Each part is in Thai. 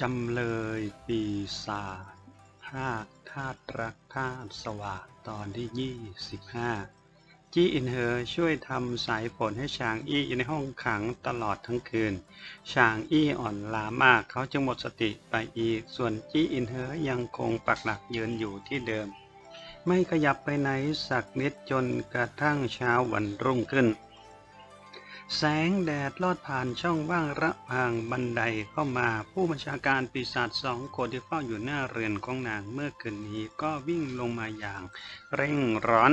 จำเลยปีศาจภาคธาตุรักธาตุสว่างตอนที่ 25 จี้อินเฮอช่วยทำสายฝนให้ชางอี้อยู่ในห้องขังตลอดทั้งคืน ชางอี้อ่อนล้ามากเขาจึงหมดสติไปอีก ส่วนจี้อินเฮอยังคงปักหลักยืนอยู่ที่เดิม ไม่ขยับไปไหนสักนิดจนกระทั่งเช้าวันรุ่งขึ้น แสงแดดลอดผ่านช่องว่างระหว่างบันไดเข้ามาผู้บัญชาการปีศาจสองคนที่เฝ้าอยู่หน้าเรือนของนางเมื่อคืนนี้ก็วิ่งลงมาอย่างเร่งร้อน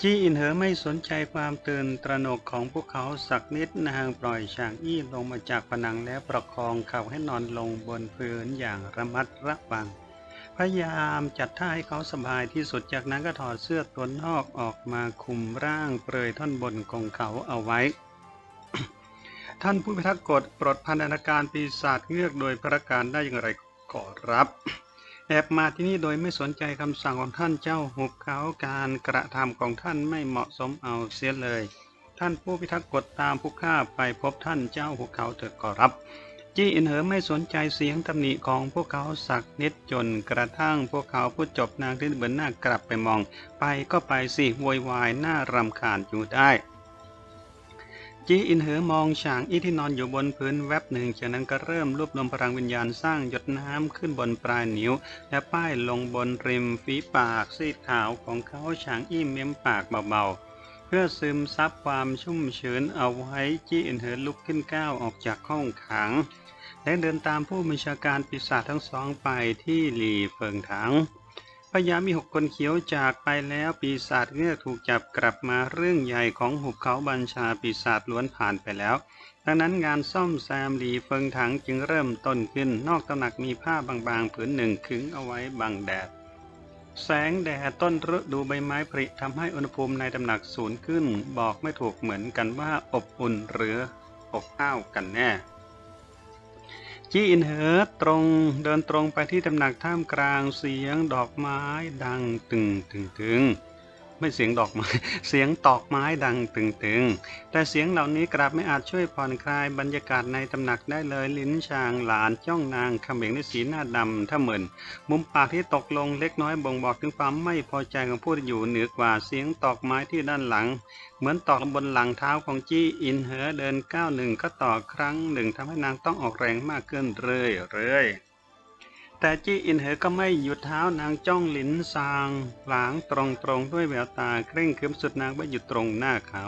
จีอินเหอไม่สนใจความตื่นตระหนกของพวกเขาสักนิดนางปล่อยช่างอี้ลงมาจากผนังแล้วประคองเขาให้นอนลงบนพื้นอย่างระมัดระวัง พยายามจัดท่าให้เขาสบายที่สุดจากนั้นก็ถอดเสื้อตัวนอกออกมาคุมร่างเปลยท่อนบนของเขาเอาไว้ ท่านผู้พิทักษ์กฎปลดพันธนาการปีศาจเงือกโดยประการได้อย่างไรขอรับแอบมาที่นี่โดยไม่สนใจคำสั่งของท่านเจ้าหุบเขาการกระทำของท่านไม่เหมาะสมเอาเสียเลย ท่านผู้พิทักษ์กฎตามผู้ฆ่าไปพบท่านเจ้าหุบเขาเถิดขอรับ จี้อินเหอไม่สนใจเสียงตำหนิของพวกเขาสักนิดจนกระทั่งพวกเขาพูดจบนางที่เบือนหน้ากลับไปมอง ไปก็ไปสิโวยวายหน้ารำคาญอยู่ได้จีอินเหอมองฉางอี้ที่นอนอยู่บนพื้นแวบหนึ่งจากนั้นก็เริ่มรวบรวมพลังวิญญาณสร้างหยดน้ำขึ้นบนปลายนิ้ว และป้ายลงบนริมฝีปากซีดขาวของเขาฉางอี้เม้มปากเบาๆ เพื่อซึมซับความชุ่มชื้นเอาไว้จีอินเหอลุกขึ้นก้าวออกจากห้องขัง และเดินตามผู้บัญชาการปีศาจทั้งสองไปที่หลีเฟิงถังพญามีหกคนเขียวจากไปแล้วปีศาจเงือกถูกจับกลับมาเรื่องใหญ่ของหุบเขาบัญชาปีศาจล้วนผ่านไปแล้ว ดังนั้นงานซ่อมแซมหลีเฟิงถังจึงเริ่มต้นขึ้น นอกตำหนักมีผ้าบางๆผืนหนึ่งขึงเอาไว้บังแดด แสงแดดต้นฤดูใบไม้ผลิทำให้อุณหภูมิในตำหนักสูงขึ้น บอกไม่ถูกเหมือนกันว่าอบอุ่นหรืออบอ้าวกันแน่ จี้อินเหอตรงเดินตรงไปที่ตำหนักท่ามกลางเสียงดอกไม้ดังตึงตึงตึง ไม่เสียงดอกไม้ เสียงตอกไม้ดังตึงตึงแต่เสียงเหล่านี้กลับไม่อาจช่วยผ่อนคลายบรรยากาศในตำหนักได้เลย ลิ้นชางหลานจ้องนางเขม็งด้วยสีหน้าดำถ้าเหมือนมุมปากที่ตกลงเล็กน้อยบ่งบอกถึงความไม่พอใจของผู้ที่อยู่เหนือกว่าเสียงตอกไม้ที่ด้านหลัง เหมือนตอกบนหลังเท้าของจี้อินเหอเดินก้าวหนึ่งก็ต่อครั้งหนึ่งทำให้นางต้องออกแรงมากขึ้นเรื่อยเรื่อยๆ แต่จี้อินเหอก็ไม่หยุดเท้านางจ้องหลินซางหลางตรงตรงๆด้วยแววตาเคร่งครึมสุดนางไม่หยุดตรงหน้าเขา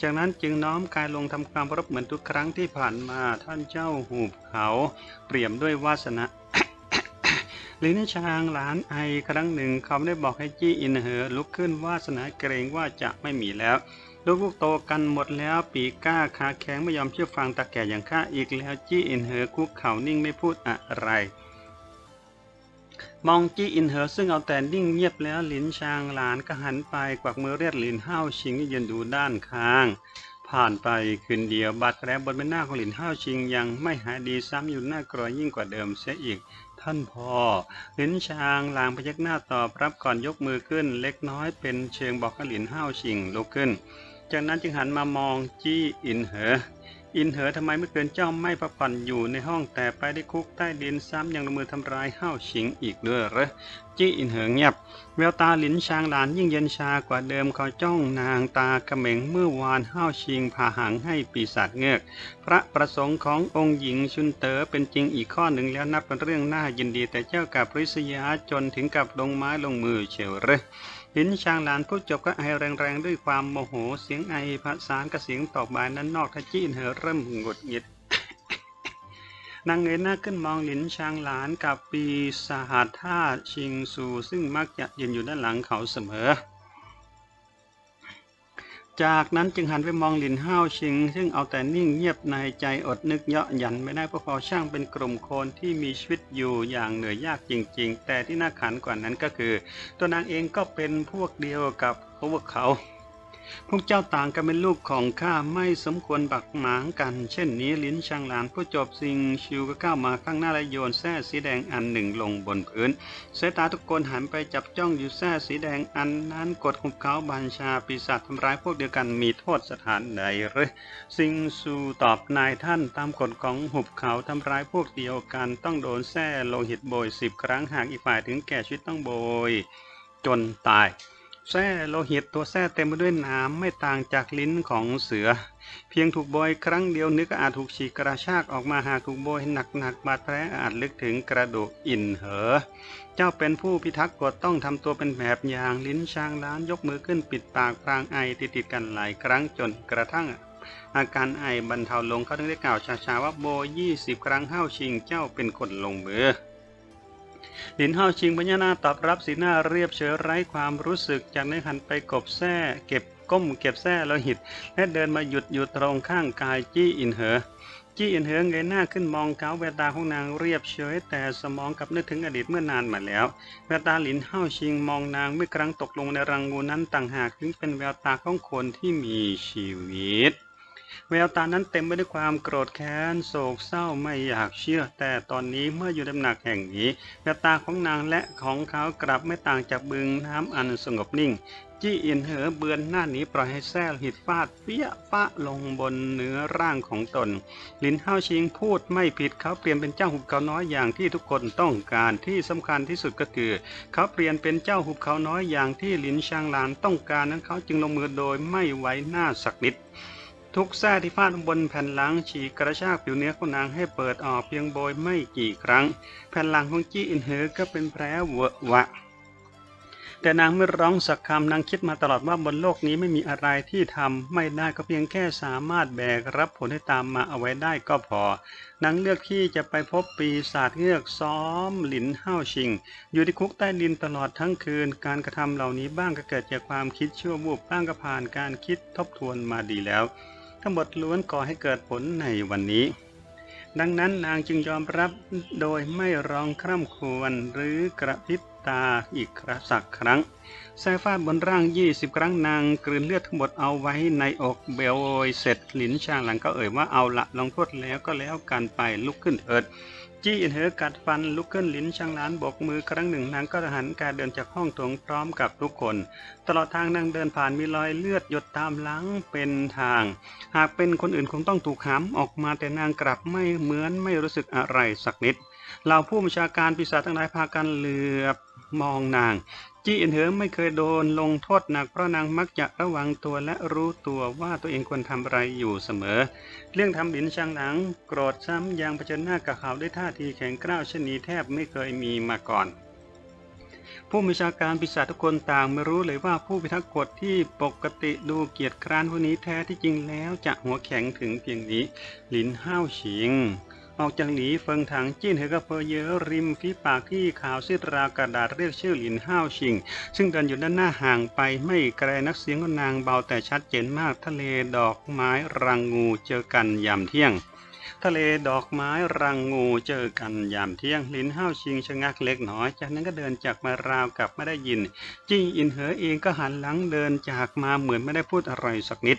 จากนั้นจึงน้อมกายลงทำความเคารพเหมือนทุกครั้งที่ผ่านมาท่านเจ้าหูบเขา เปรียมด้วยวาสนาลินชางหลานไอครั้งหนึ่งเขาได้บอกให้จี้อินเหอลุกขึ้นวาสนาเกรงว่าจะไม่มีแล้วลูกๆโตกันหมดแล้วปีก้าขาแข็งไม่ยอมเชื่อฟังตาแก่อย่างข้าอีกแล้วจี้อินเหอคุกเข่านิ่งไม่พูดอะไร มองจี้อินเหอซึ่งเอาแต่นิ่งเงียบแล้วหลินชางหลานก็หันไปกวักมือเรียกหลินห้าวชิงที่ยืนดูด้านข้าง ผ่านไปคืนเดียวบาดแผลบนใบหน้าของหลินห้าวชิงยังไม่หายดีซ้ำอยู่หน้ากรอยยิ่งกว่าเดิมเสียอีก ท่านพ่อหลินชางลางพยักหน้าตอบรับก่อนยกมือขึ้น เล็กน้อยเป็นเชิงบอกให้หลินห้าวชิงลุกขึ้น จากนั้นจึงหันมามองจี้อินเหอ อินเหอทำไมเมื่อคืนเจ้าไม่พักผ่อนอยู่ในห้องแต่ไปได้คุกใต้ดินซ้ำยังลงมือทำร้ายห้าวชิงอีกด้วยเหรอจี้อินเหอเงียบ แววตาหลินชางหลานยิ่งเย็นชากว่าเดิมเขาจ้องนางตาเขม็งเมื่อวานห้าวชิงพาหางให้ปีศาจเงือก พระประสงค์ขององค์หญิงชุนเต๋อเป็นจริงอีกข้อหนึ่งแล้วนับเป็นเรื่องน่ายินดีแต่เจ้ากับริษยาจนถึงกับลงไม้ลงมือเฉียวเหรอ หินชางหลานพูดจบก็ไอแรงๆ ด้วยความโมโหเสียงไอผสานกับเสียงตอบบายนั้นนอกทจีนเหอเริ่มหงุดหงิดนางเงยหน้าขึ้นมองหลินชางหลานกับปีสหัสท่าชิงซูซึ่งมักจะยืนอยู่ด้านหลังเขาเสมอ จากนั้นจึงหันไปมองหลินห้าวชิง ซึ่งเอาแต่นิ่งเงียบในใจอดนึกเยาะหยันไม่ได้เพราะเขาช่างเป็นกลุ่มคนที่มีชีวิตอยู่อย่างเหนื่อยยากจริง ๆ แต่ที่น่าขันกว่านั้นก็คือ ตัวนางเองก็เป็นพวกเดียวกับพวกเขา พวกเจ้าต่างกันเป็นลูกของข้าไม่สมควรบักหมางกัน เช่นนี้ลิ้นช่างหลานผู้จบสิงชิวก็ก้าวมาข้างหน้าและโยนแส้สีแดงอันหนึ่งลงบนพื้นสายตาทุกคนหันไปจับจ้องอยู่แส้สีแดงอันนั้นกดหุบเขาบัญชาปีศาจทำร้ายพวกเดียวกันมีโทษสถานใดหรือสิงซูตอบนายท่านตามกฎของหุบเขาทำร้ายพวกเดียวกันต้องโดนแส้โลหิตโบยสิบครั้งหากอีกฝ่ายถึงแก่ชีวิตต้องโบย จนตาย แส้โลหิตตัวแส้เต็มไปด้วยน้ำไม่ต่างจากลิ้นของเสือ เพียงถูกโบยครั้งเดียวนึกอาจถูกฉีกกระชากออกมาหากถูกโบยหนักๆบาดแผลอาจลึกถึงกระดูกอินเหอ เจ้าเป็นผู้พิทักษ์กฎต้องทำตัวเป็นแบบอย่างลิ้นช้างล้านยกมือขึ้นปิดปากพรางไอติดติดๆกันหลายครั้งจนกระทั่งอาการไอบรรเทาลงเขาถึงได้กล่าวช้าๆว่าโบยี่สิบครั้งห้าวชิงเจ้าเป็นคนลงมือ หลินเฮาชิงพญานาตอบรับสีหน้าเรียบเฉยไร้ความรู้สึก จากนั้นหันไปกบแส้เก็บก้มเก็บแส้โลหิต และเดินมาหยุดอยู่ตรงข้างกายจี้อินเหอจี้อินเหอเงยหน้าขึ้นมองเขาแววตาของนางเรียบเฉยแต่สมองกลับนึกถึงอดีตเมื่อนานมาแล้วแววตาหลินเฮาชิงมองนางเมื่อครั้งตกลงในรังงูนั้นต่างหากถึงเป็นแววตาของคนที่มีชีวิต แววตานั้นเต็มไปด้วยความโกรธแค้นโศกเศร้าไม่อยากเชื่อ แต่ตอนนี้เมื่ออยู่ในตำหนักแห่งนี้แววตาของนางและของเขากลับไม่ต่างจากบึงน้ำอันสงบนิ่ง จี้อินเหอเบือนหน้านี้ปล่อยให้แซ่หิดฟาดเปี้ยปะลงบนเนื้อร่างของตน ลินเฮาชิงพูดไม่ผิดเขาเปลี่ยนเป็นเจ้าหุบเขาน้อยอย่างที่ทุกคนต้องการที่สำคัญที่สุดก็คือ เขาเปลี่ยนเป็นเจ้าหุบเขาน้อยอย่างที่ลินชางหลานต้องการนั้นเขาจึงลงมือโดยไม่ไว้หน้าสักนิด ทุกแส้ที่ฟาดบนแผ่นหลังฉีกกระชากผิวเนื้อของนางให้เปิดออกเพียงโบยไม่กี่ครั้ง แผ่นหลังของจี้อินเหอก็เป็นแผลเวอะวะ แต่นางไม่ร้องสักคำนางคิดมาตลอดว่าบนโลกนี้ไม่มีอะไรที่ทำไม่ได้ก็เพียงแค่สามารถแบกรับผลให้ตามมาเอาไว้ได้ก็พอนางเลือกที่จะไปพบปีศาจเงือกซ้อมหลินห้าวชิง อยู่ที่คุกใต้ดินตลอดทั้งคืน การกระทำเหล่านี้บ้างก็เกิดจากความคิดชั่ววูบบ้างก็ผ่านการคิดทบทวนมาดีแล้ว ทั้งหมดล้วนก่อให้เกิดผลในวันนี้ ดังนั้นนางจึงยอมรับโดยไม่ร้องคร่ำครวญหรือกระพริบตาอีกครั้งสักครั้งแส่ฟาดบนร่างยี่สิบครั้งนางกลืนเลือดทั้งหมดเอาไว้ในอกเบลโอยเสร็จหลินช่างหลังก็เอ่ยว่าเอาละลองโทษแล้วก็แล้วกันไปลุกขึ้นเถิด จี้อินเหอกัดฟันลุกขึ้นลิ้นช่างล้านบกมือครั้งหนึ่งนางก็หันกายเดินจากห้องโถงพร้อมกับทุกคน ตลอดทางนางเดินผ่านมีรอยเลือดหยดตามหลังเป็นทาง หากเป็นคนอื่นคงต้องถูกหามออกมาแต่นางกลับไม่เหมือนไม่รู้สึกอะไรสักนิดเหล่าผู้บัญชาการปีศาจทั้งหลายพากันเหลือบมองนาง จี้อินเหอไม่เคยโดนลงโทษหนักเพราะนางมักจะระวังตัวและรู้ตัวว่าตัวเองควรทำอะไรอยู่เสมอ เรื่องทำหลินช่างหลัง โกรธซ้ำยังเผชิญหน้ากับเขาด้วยท่าทีแข็งกร้าวเช่นนี้แทบไม่เคยมีมาก่อน ผู้บัญชาการปีศาจทุกคนต่างไม่รู้เลยว่าผู้พิทักษ์กฎที่ปกติดูเกียรติคร้านผู้นี้แท้ที่จริงแล้วจะหัวแข็งถึงเพียงนี้หลินห้าวฉิง ออกจากหลีเฟิงถังจิ้นเหอกระเพอเยอะริมฝีปากที่ขาวซีดราวกระดาษเรียกชื่อหลินห้าวชิง ซึ่งเดินอยู่ด้านหน้าห่างไปไม่ไกลนักเสียงของนางเบาแต่ชัดเจนมากทะเลดอกไม้รังงูเจอกันยามเที่ยงทะเลดอกไม้รังงูเจอกันยามเที่ยงลินห้าวชิงชะงักเล็กน้อย จากนั้นก็เดินจากมาราวกับไม่ได้ยิน จี้อินเหอเองก็หันหลังเดินจากมาเหมือนไม่ได้พูดอะไรสักนิด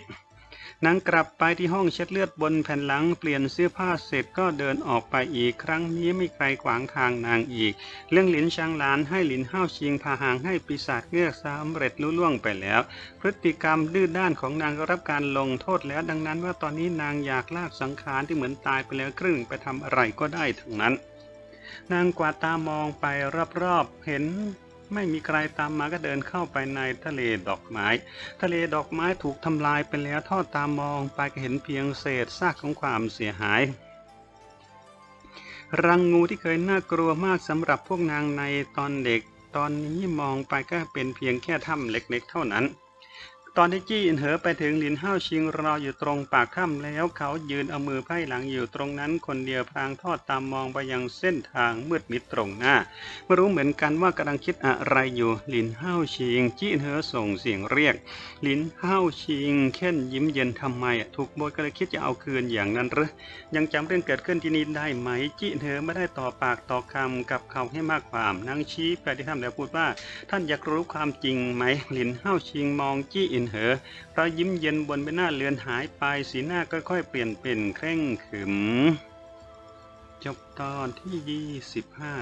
นางกลับไปที่ห้องเช็ดเลือดบนแผ่นหลังเปลี่ยนเสื้อผ้าเสร็จก็เดินออกไปอีกครั้งนี้ไม่ใครขวางทางนางอีก เรื่องหลินชางหลานให้หลินห้าวชิงพาหางให้ปีศาจเงือกสำเร็จลุล่วงไปแล้ว พฤติกรรมดื้อด้านของนางก็รับการลงโทษแล้ว ดังนั้นว่าตอนนี้นางอยากลากสังขารที่เหมือนตายไปแล้วครึ่งไปทำอะไรก็ได้ทั้งนั้น นางกวาดตามองไปรอบๆเห็น ไม่มีใครตามมาก็เดินเข้าไปในทะเลดอกไม้ ทะเลดอกไม้ถูกทำลายไปแล้วทอดตามมองไปก็เห็นเพียงเศษซากของความเสียหาย รังงูที่เคยน่ากลัวมากสำหรับพวกนางในตอนเด็ก ตอนนี้มองไปก็เป็นเพียงแค่ถ้ำเล็กๆเท่านั้น ตอนที่จี้อินเหอไปถึงหลินห้าวชิงรออยู่ตรงปากถ้ำแล้วเขายืนเอามือไพ่หลังอยู่ตรงนั้นคนเดียวพลางทอดตามมองไปยังเส้นทางมืดมิดตรงหน้าไม่รู้เหมือนกันว่ากำลังคิดอะไรอยู่หลินห้าวชิง จี้อินเหอส่งเสียงเรียก หลินห้าวชิงเค้นยิ้มเย็นทำไมถูกโบยก็เลยคิดจะเอาคืนอย่างนั้นหรือยังจำเรื่องเกิดขึ้นที่นี่ได้ไหม จี้อินเหอไม่ได้ต่อปากต่อคำกับเขาให้มากความนางชี้ไปที่ถ้ำแล้วพูดว่า ท่านอยากรู้ความจริงไหมหลินห้าวชิงมองจี้อินนเหอรอยยิ้มเย็นบนใบหน้าเลือนหายไปสีหน้าค่อยๆเปลี่ยนเป็นเคร่งขรึม จบตอนที่ยี่สิบห้า